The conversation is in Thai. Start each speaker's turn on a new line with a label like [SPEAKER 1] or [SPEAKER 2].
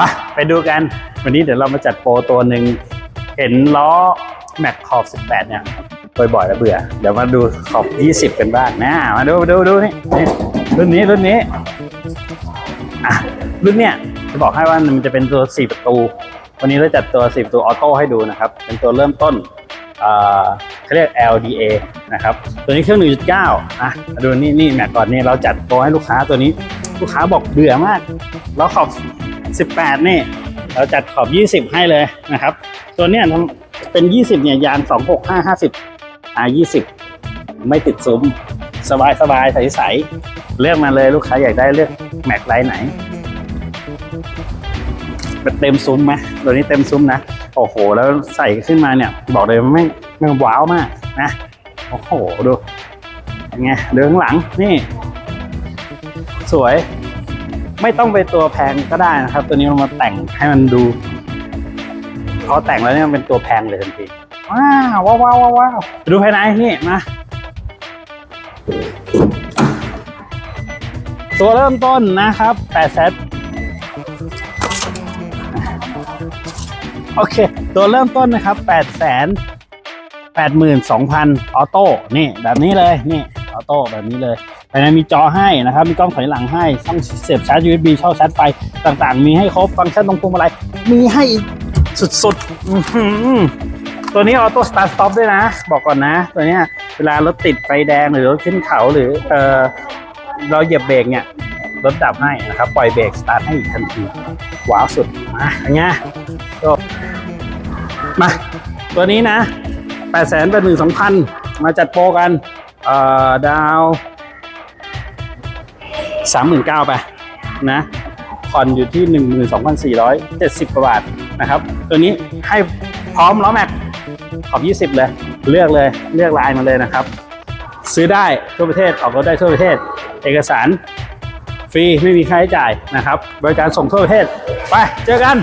[SPEAKER 1] ไปไปดูกัน วันนี้เดี๋ยวเรามาจัดโปรตัวหนึ่งเห็นล้อแม็กขอบ 18 เนี่ยบ่อยๆแล้วเบื่อ เดี๋ยวมาดูขอบ 20 กันบ้างนะมาดูมาดูดูนี่รุ่นนี้รุ่นนี้อะรุ่นเนี้ยจะบอกให้ว่ามันจะเป็นตัว 4 ประตู วันนี้เราจัดตัว 4 ประตูออโต้ให้ดูนะครับ เป็นตัวเริ่มต้นเขาเรียก LDA นะครับ ตัวนี้เครื่อง 1.9อะมาดูนี่นี่แม็กก่อนนี่เราจัดโปรให้ลูกค้าตัวนี้ ลูกค้าบอกเบื่อมาก แล้วขอบ 18 นี่ เราจัดขอบ 20 ให้เลยนะครับ ตัวเนี้ยทำเป็น 20 เนี่ยยาง265 50อ่า20 ไม่ติดซุ้ม สบายสบายใสใสๆเลือกมาเลยลูกค้าอยากได้เลือกแม็กไลน์ไหนเต็มซุ้มไหมตัวนี้เต็มซุ้มนะ โอ้โห แล้วใส่ขึ้นมาเนี่ย บอกเลยว่าไม่ไม่ว้าวมากนะ โอ้โห ดูเป็นไงเดินข้างหลังนี่ สวย ไม่ต้องไปตัวแพงก็ได้นะครับ ตัวนี้เรามาแต่งให้มันดูพอแต่งแล้วเนี่ยมันเป็นตัวแพงเลยทันทีว้าวว้าวว้าวว้าวดูภายในนี่มาตัวเริ่มต้นนะครับ8แสนโอเค ตัวเริ่มต้นนะครับ8แสน82,000ออโต้นี่แบบนี้เลยนี่ อโต้แบบนี้เลยภายในมีจอให้นะครับ มีกล้องถอยหลังให้ช่องเสียบชาร์จ USB ช่องชาร์จไฟต่างๆ มีให้ครบฟังก์ชันตรงพวงมาลัยมีให้สุดๆตัวนี้ออโต้สตาร์ทสต็อปด้วยนะ บอกก่อนนะ ตัวนี้เวลารถติดไฟแดงหรือรถขึ้นเขาหรือเออเราเหยียบเบรกเนี่ยรถดับให้นะครับ ปล่อยเบรกสตาร์ทให้อีกทันทีว้าวสุดมาอย่างเงี้ยจบมา ตัวนี้นะ 8 8 1 2 0 0 0 มาจัดโปรกัน เอ่อดาวสามหมื่นเก้าไปนะผ่อนอยู่ที่หนึ่งหมื่นสองพันสี่ร้อยเจ็ดสิบกว่าบาทนะครับ ตัวนี้ให้พร้อมล้อแม็กขอบยี่สิบเลย เลือกเลยเลือกลายมาเลยนะครับ ซื้อได้ทั่วประเทศออกรถได้ทั่วประเทศ เอกสารฟรีไม่มีค่าใช้จ่ายนะครับ บริการส่งทั่วประเทศ ไปเจอกัน